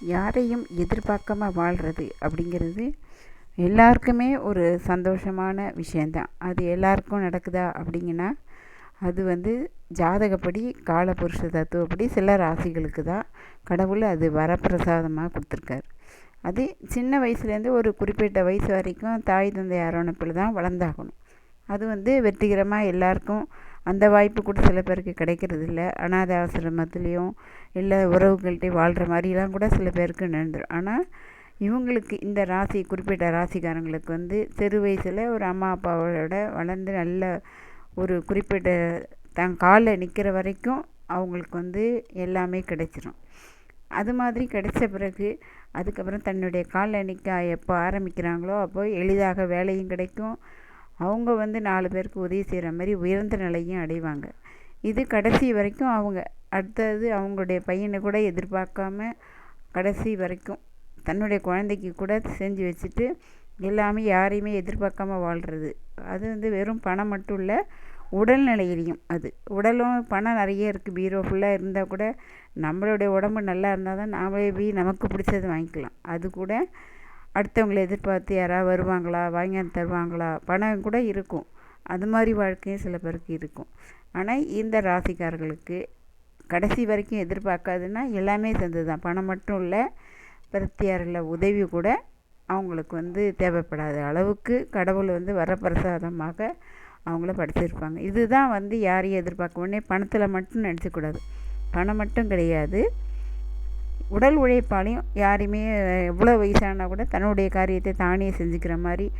யாரையும் எதிர்பார்க்காம வாழ்கிறது அப்படிங்கிறது எல்லாருக்குமே ஒரு சந்தோஷமான விஷயந்தான் அது எல்லாருக்கும் நடக்குதா அப்படிங்கன்னா அது வந்து ஜாதகப்படி காலபுருஷ தத்துவப்படி சில ராசிகளுக்கு தான் கடவுள் அது வரப்பிரசாதமாக கொடுத்துருக்காரு. அது சின்ன வயசுலேருந்து ஒரு குறிப்பிட்ட வயசு வரைக்கும் தாய் தந்தை அரவணைப்பில் தான் வளர்ந்தாகணும். அது வந்து வெற்றிகரமாக எல்லாருக்கும் அந்த வாய்ப்பு கூட சில பேருக்கு கிடைக்கிறது இல்லை அனாதை ஆசிரமத்துலேயும் இல்லை உறவுகள்கிட்டையும் வாழ்கிற மாதிரிலாம் கூட சில பேருக்கு நடந்துடும் ஆனால் இவங்களுக்கு இந்த ராசி குறிப்பிட்ட ராசிக்காரங்களுக்கு வந்து சிறு வயசில் ஒரு அம்மா அப்பாவோட வளர்ந்து நல்ல ஒரு குறிப்பிட்ட தன் காலில் நிற்கிற வரைக்கும் அவங்களுக்கு வந்து எல்லாமே கிடைச்சிரும். அது மாதிரி கிடைச்ச பிறகு அதுக்கப்புறம் தன்னுடைய காலில் நிற்க எப்போ ஆரம்பிக்கிறாங்களோ அப்போ எளிதாக வேலையும் கிடைக்கும். அவங்க வந்து நாலு பேருக்கு உதவி செய்கிற மாதிரி உயர்ந்த நிலையும் அடைவாங்க. இது கடைசி வரைக்கும் அவங்க அடுத்தது அவங்களுடைய பையனை கூட எதிர்பார்க்காம கடைசி வரைக்கும் தன்னுடைய குழந்தைக்கு கூட செஞ்சு வச்சுட்டு எல்லாமே யாரையுமே எதிர்பார்க்காம வாழ்கிறது அது வந்து வெறும் பணம் மட்டும் இல்லை உடல்நிலையிலையும் அது. உடலும் பணம் நிறைய இருக்குது பீரோ ஃபுல்லாக இருந்தால் கூட நம்மளுடைய உடம்பு நல்லா இருந்தால் தான் நாமளே போய் நமக்கு பிடிச்சது வாங்கிக்கலாம். அது கூட அடுத்தவங்களை எதிர்பார்த்து யாராவது வருவாங்களா? வாங்கியாந்து தருவாங்களா? பணம் கூட இருக்கும். அது மாதிரி வாழ்க்கையும் சில பேருக்கு இருக்கும். ஆனால் இந்த ராசிக்காரர்களுக்கு கடைசி வரைக்கும் எதிர்பார்க்காதுன்னா எல்லாமே சேர்ந்தது தான் பணம் மட்டும் இல்லை பிரத்தியாரில் உதவி கூட அவங்களுக்கு வந்து தேவைப்படாத அளவுக்கு கடவுள் வந்து வரப்பிரசாதமாக அவங்கள படைச்சிருப்பாங்க. இதுதான் வந்து யாரையும் எதிர்பார்க்க உடனே பணத்தில் மட்டும் நினச்சக்கூடாது. பணம் மட்டும் கிடையாது. உடல் உழைப்பாலையும் யாரையுமே எவ்வளோ வயசானா கூட தன்னுடைய காரியத்தை தானே செஞ்சுக்கிற மாதிரி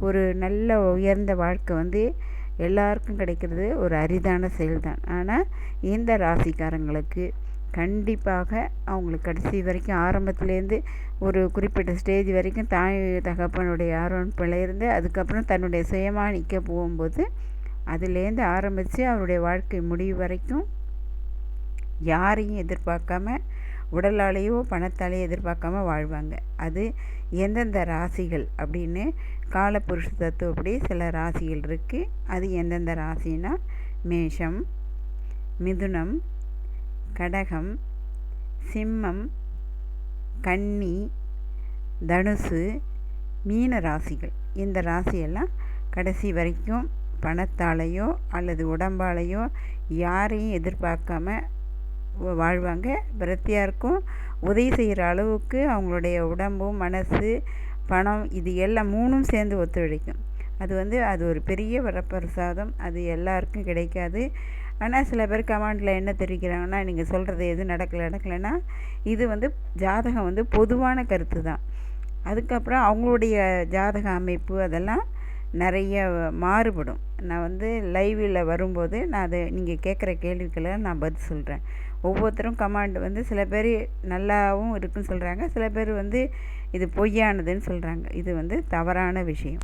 ஒரு நல்ல உயர்ந்த வாழ்க்கை வந்து எல்லாருக்கும் கிடைக்கிறது ஒரு அரிதான செயல்தான். ஆனால் இந்த ராசிக்காரங்களுக்கு கண்டிப்பாக அவங்களுக்கு கடைசி வரைக்கும் ஆரம்பத்துலேருந்து ஒரு குறிப்பிட்ட ஸ்டேஜ் வரைக்கும் தாய் தகப்பனுடைய ஆரோப்பில் இருந்து அதுக்கப்புறம் தன்னுடைய சுயமாக நிற்க போகும்போது அதுலேருந்து ஆரம்பித்து அவருடைய வாழ்க்கை முடிவு வரைக்கும் யாரையும் எதிர்பார்க்காம உடலாலேயோ பணத்தாலேயோ எதிர்பார்க்காம வாழ்வாங்க. அது எந்தெந்த ராசிகள் அப்படின்னு காலப்புருஷ தத்துவப்படி சில ராசிகள் இருக்குது அது எந்தெந்த ராசினா மேஷம் மிதுனம் கடகம் சிம்மம் கன்னி தனுசு மீன ராசிகள். இந்த ராசியெல்லாம் கடைசி வரைக்கும் பணத்தாலேயோ அல்லது உடம்பாலேயோ யாரையும் எதிர்பார்க்காம வாழ்வாங்க பிரத்தியாருக்கும் உதவி செய்கிற அளவுக்கு அவங்களுடைய உடம்பு மனசு பணம் இது எல்லாம் மூணும் சேர்ந்து ஒத்துழைக்கும். அது வந்து அது ஒரு பெரிய வரப்பிரசாதம். அது எல்லாருக்கும் கிடைக்காது. ஆனால் சில பேர் கமாண்டில் என்ன தெரிவிக்கிறாங்கன்னா நீங்கள் சொல்கிறது எது நடக்கலை நடக்கலைன்னா இது வந்து ஜாதகம் வந்து பொதுவான கருத்து தான் அதுக்கப்புறம் அவங்களுடைய ஜாதக அமைப்பு அதெல்லாம் நிறைய மாறுபடும். நான் வந்து லைவில் வரும்போது நான் அதை நீங்கள் கேட்குற கேள்விக்கெல்லாம் நான் பதில் சொல்கிறேன் ஒவ்வொருத்தரும் கமாண்ட் வந்து சில பேர் நல்லாவும் இருக்குன்னு சொல்கிறாங்க சில பேர் வந்து இது பொய்யானதுன்னு சொல்கிறாங்க இது வந்து தவறான விஷயம்.